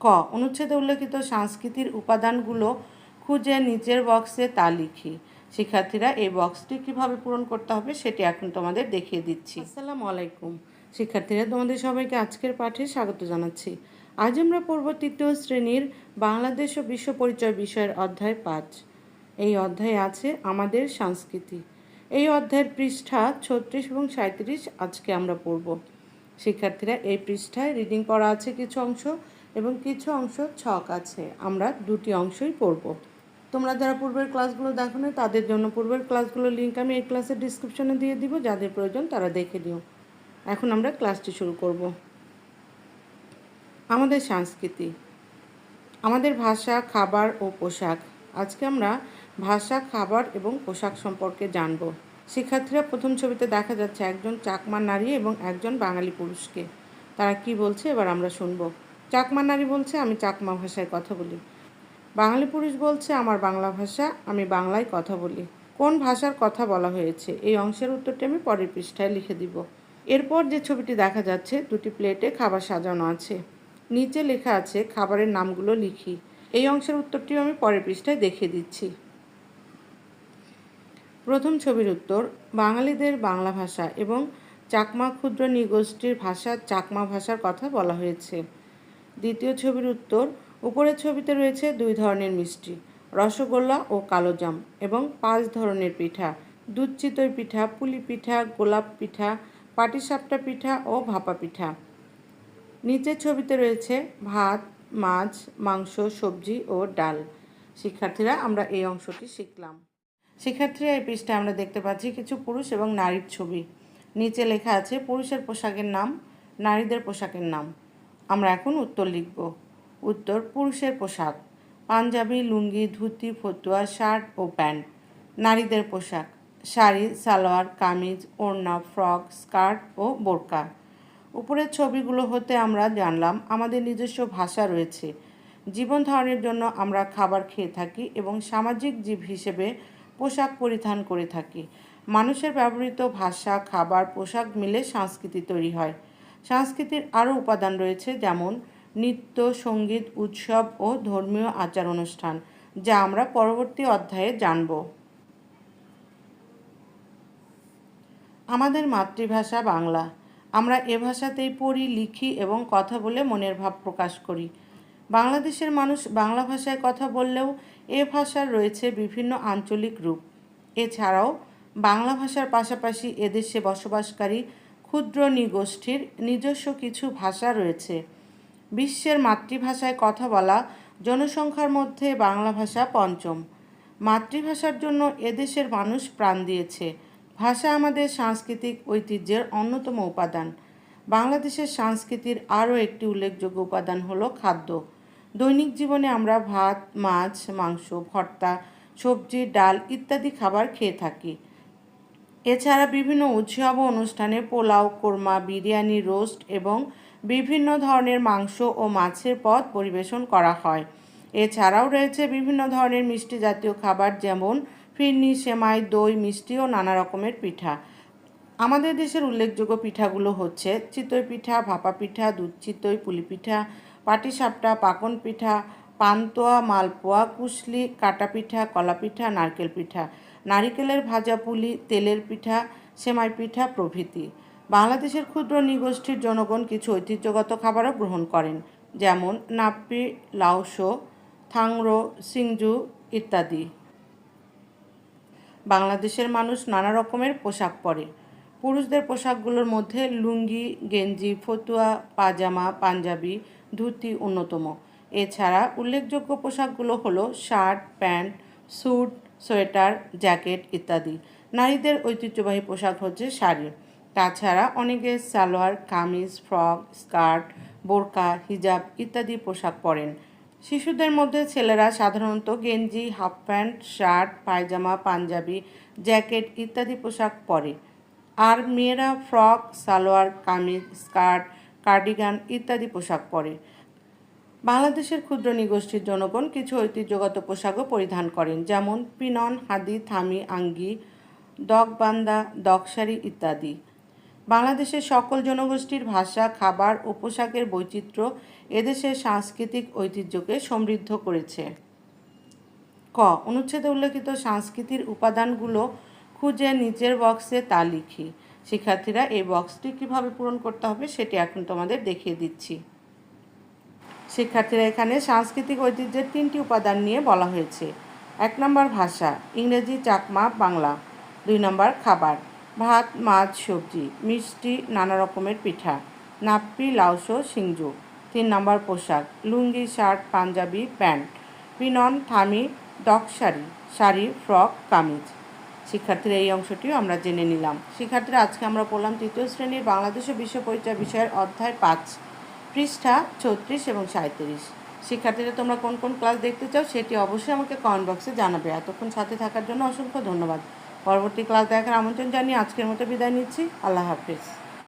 ক, অনুচ্ছেদে উল্লেখিত সংস্কৃতির উপাদানগুলো খুঁজে নিচের বক্সে তা লিখি। শিক্ষার্থীরা এই বক্সটি কীভাবে পূরণ করতে হবে সেটি এখন তোমাদের দেখিয়ে দিচ্ছি। আসসালামু আলাইকুম। শিক্ষার্থীরা, তোমাদের সবাইকে আজকের পাঠে স্বাগত জানাচ্ছি। আজ আমরা পড়ব তৃতীয় শ্রেণির বাংলাদেশ ও বিশ্ব পরিচয় বিষয়ের অধ্যায় পাঁচ। এই অধ্যায়ে আছে আমাদের সংস্কৃতি। এই অধ্যায়ের পৃষ্ঠা ছত্রিশ এবং সাঁত্রিশ আজকে আমরা পড়ব। শিক্ষার্থীরা, এই পৃষ্ঠায় রিডিং করা আছে কিছু অংশ। এবং কিছু অংশ ছক আছে। আমরা দুটি অংশই পড়ব। তোমরা যারা পূর্বের ক্লাসগুলো দেখো না তাদের জন্য পূর্বের ক্লাসগুলোর লিঙ্ক আমি এই ক্লাসের ডিসক্রিপশনে দিয়ে দিব, যাদের প্রয়োজন তারা দেখে দিও এখন আমরা ক্লাসটি শুরু করব। আমাদের সংস্কৃতি। আমাদের ভাষা, খাবার ও পোশাক। আজকে আমরা ভাষা, খাবার এবং পোশাক সম্পর্কে জানব। শিক্ষার্থীরা প্রথম ছবিতে দেখা যাচ্ছে একজন চাকমা নারী এবং একজন বাঙালি পুরুষকে। তারা কি বলছে এবার আমরা শুনব। চাকমা নারী বলছে, আমি চাকমা ভাষায় কথা বলি। বাঙালি পুরুষ বলছে, আমার বাংলা ভাষা, আমি বাংলায় কথা বলি। কোন ভাষার কথা বলা হয়েছে? এই অংশের উত্তরটি আমি পরের পৃষ্ঠায় লিখে দিব। এরপর যে ছবিটি দেখা যাচ্ছে, দুটি প্লেটে খাবার সাজানো আছে। নিচে লেখা আছে, খাবারের নামগুলো লিখি। এই অংশের উত্তরটিও আমি পরের পৃষ্ঠায় দেখিয়ে দিচ্ছি। প্রথম ছবির উত্তর, বাঙালিদের বাংলা ভাষা এবং চাকমা ক্ষুদ্র নৃগোষ্ঠীর ভাষা চাকমা ভাষার কথা বলা হয়েছে। দ্বিতীয় ছবির উত্তর, উপরের ছবিতে রয়েছে দুই ধরনের মিষ্টি, রসগোল্লা ও কালোজাম এবং পাঁচ ধরনের পিঠা দুধ চিতই পিঠা, পুলি পিঠা, গোলাপ পিঠা, পাটিসাপটা পিঠা ও ভাপা পিঠা। নিচের ছবিতে রয়েছে ভাত, মাছ, মাংস, সবজি ও ডাল। শিক্ষার্থীরা, আমরা এই অংশটি শিখলাম। শিক্ষার্থীরা, এই পৃষ্ঠায় আমরা দেখতে পাচ্ছি কিছু পুরুষ এবং নারীর ছবি। নিচে লেখা আছে, পুরুষের পোশাকের নাম, নারীদের পোশাকের নাম। আমরা এখন উত্তর লিখব। উত্তর, পুরুষের পোশাক। পাঞ্জাবি, লুঙ্গি, ধুতি, ফতুয়া, শার্ট ও প্যান্ট। নারীদের পোশাক। শাড়ি, সালোয়ার, কামিজ, ওড়না, ফ্রক, স্কার্ট ও বোরকা। উপরের ছবিগুলো হতে আমরা জানলাম আমাদের নিজস্ব ভাষা রয়েছে। জীবন ধারণের জন্য আমরা খাবার খেয়ে থাকি এবং সামাজিক জীব হিসেবে পোশাক পরিধান করে থাকি। মানুষের ব্যবহৃত ভাষা, খাবার, পোশাক মিলে সংস্কৃতি তৈরি হয়। সংস্কৃতির আরও উপাদান রয়েছে, যেমন নৃত্য, সংগীত, উৎসব ও ধর্মীয় আচার অনুষ্ঠান, যা আমরা পরবর্তী অধ্যায়ে জানব। আমাদের মাতৃভাষা বাংলা। আমরা এ ভাষাতেই পড়ি, লিখি এবং কথা বলে মনের ভাব প্রকাশ করি। বাংলাদেশের মানুষ বাংলা ভাষায় কথা বললেও এ ভাষার রয়েছে বিভিন্ন আঞ্চলিক রূপ। এছাড়াও বাংলা ভাষার পাশাপাশি এদেশে বসবাসকারী ক্ষুদ্র নৃগোষ্ঠীর নিজস্ব কিছু ভাষা রয়েছে। বিশ্বের মাতৃভাষায় কথা বলা জনসংখ্যার মধ্যে বাংলা ভাষা পঞ্চম। মাতৃভাষার জন্য এদেশের মানুষ প্রাণ দিয়েছে। ভাষা আমাদের সাংস্কৃতিক ঐতিহ্যের অন্যতম উপাদান। বাংলাদেশের সংস্কৃতির আরও একটি উল্লেখযোগ্য উপাদান হলো খাদ্য। দৈনিক জীবনে আমরা ভাত, মাছ, মাংস, ভর্তা, সবজি, ডাল ইত্যাদি খাবার খেয়ে থাকি। এছাড়া বিভিন্ন উৎসব অনুষ্ঠানে পোলাও, কোরমা, বিরিয়ানি, রোস্ট এবং বিভিন্ন ধরনের মাংস ও মাছের পদ পরিবেশন করা হয়। এছাড়াও রয়েছে বিভিন্ন ধরনের মিষ্টি জাতীয় খাবার যেমন ফিরনি, সেমাই, দই, মিষ্টি ও নানা রকমের পিঠা। আমাদের দেশের উল্লেখযোগ্য পিঠাগুলো হচ্ছে চিতই পিঠা, ভাপা পিঠা, দুধ চিতই, পুলি পিঠা পাটিসাপটা পাকন পিঠা, পান্তোয়া, মালপোয়া, কুশলি, কাটা পিঠা, কলা পিঠা, নারকেল পিঠা। নারিকেলের ভাজা পুলি, তেলের পিঠা, সেমাই পিঠা প্রভৃতি। বাংলাদেশের ক্ষুদ্র নৃগোষ্ঠীর জনগণ কিছু ঐতিহ্যগত খাবারও গ্রহণ করেন, যেমন নাপ্পি লাউসো থাংরো, সিংজু ইত্যাদি। বাংলাদেশের মানুষ নানা রকমের পোশাক পরে। পুরুষদের পোশাকগুলোর মধ্যে লুঙ্গি, গেঞ্জি, ফতুয়া, পাজামা, পাঞ্জাবি, ধুতি অন্যতম। এছাড়া উল্লেখযোগ্য পোশাকগুলো হলো shirt, pant, suit sweater, jacket ইত্যাদি। নারীদের ঐতিহ্যবাহী পোশাক হচ্ছে শাড়ি। তাছাড়া অনেকে সালোয়ার, কামিজ, ফ্রক, স্কার্ট, বোরকা, হিজাব ইত্যাদি পোশাক পরেন। শিশুদের মধ্যে ছেলেরা সাধারণত গেঞ্জি, হাফ প্যান্ট, শার্ট, পায়জামা, পাঞ্জাবি, জ্যাকেট ইত্যাদি পোশাক পরে। আর মেয়েরা frock, salwar, kameez, skirt, cardigan ইত্যাদি পোশাক পরে। বাংলাদেশের ক্ষুদ্র নৃগোষ্ঠীর জনগণ কিছু ঐতিহ্যগত পোশাকও পরিধান করেন, যেমন পিনন, হাদি, থামি, আঙ্গি, দগবান্দা দকশারি ইত্যাদি। বাংলাদেশের সকল জনগোষ্ঠীর ভাষা, খাবার ও পোশাকের বৈচিত্র্য এদেশের সাংস্কৃতিক ঐতিহ্যকে সমৃদ্ধ করেছে। ক, অনুচ্ছেদে উল্লেখিত সংস্কৃতির উপাদানগুলো খুঁজে নিচের বক্সে তা লিখি। শিক্ষার্থীরা এই বক্সটি কীভাবে পূরণ করতে হবে সেটি এখন তোমাদের দেখিয়ে দিচ্ছি। শিক্ষার্থীরা এখানে সাংস্কৃতিক ঐতিহ্যের তিনটি উপাদান নিয়ে বলা হয়েছে। এক নম্বর ভাষা, ইংরেজি, চাকমা, বাংলা। দুই নম্বর খাবার, ভাত, মাছ, সবজি, মিষ্টি, নানা রকমের পিঠা, নাপ্পি, লাউসো, সিংজু। তিন নম্বর পোশাক, লুঙ্গি, শার্ট, পাঞ্জাবি, প্যান্ট, পিনন, থামি, ডক শাড়ি শাড়ি, ফ্রক, কামিজ। শিক্ষার্থীরা এই অংশটিও আমরা জেনে নিলাম। শিক্ষার্থীরা আজকে আমরা পড়লাম তৃতীয় শ্রেণির বাংলাদেশ বিশ্ব পরিচয় বিষয়ের অধ্যায় পাঁচ। পৃষ্ঠা ছত্রিশ এবং সাঁত্রিশ শিক্ষার্থীরা, তোমরা কোন কোন ক্লাস দেখতে চাও সেটি অবশ্যই আমাকে কমেন্ট বক্সে জানাবে। এতক্ষণ সাথে থাকার জন্য অসংখ্য ধন্যবাদ। পরবর্তী ক্লাস দেখার আমন্ত্রণ জানিয়ে আজকের মতো বিদায় নিচ্ছি। আল্লাহ হাফিজ।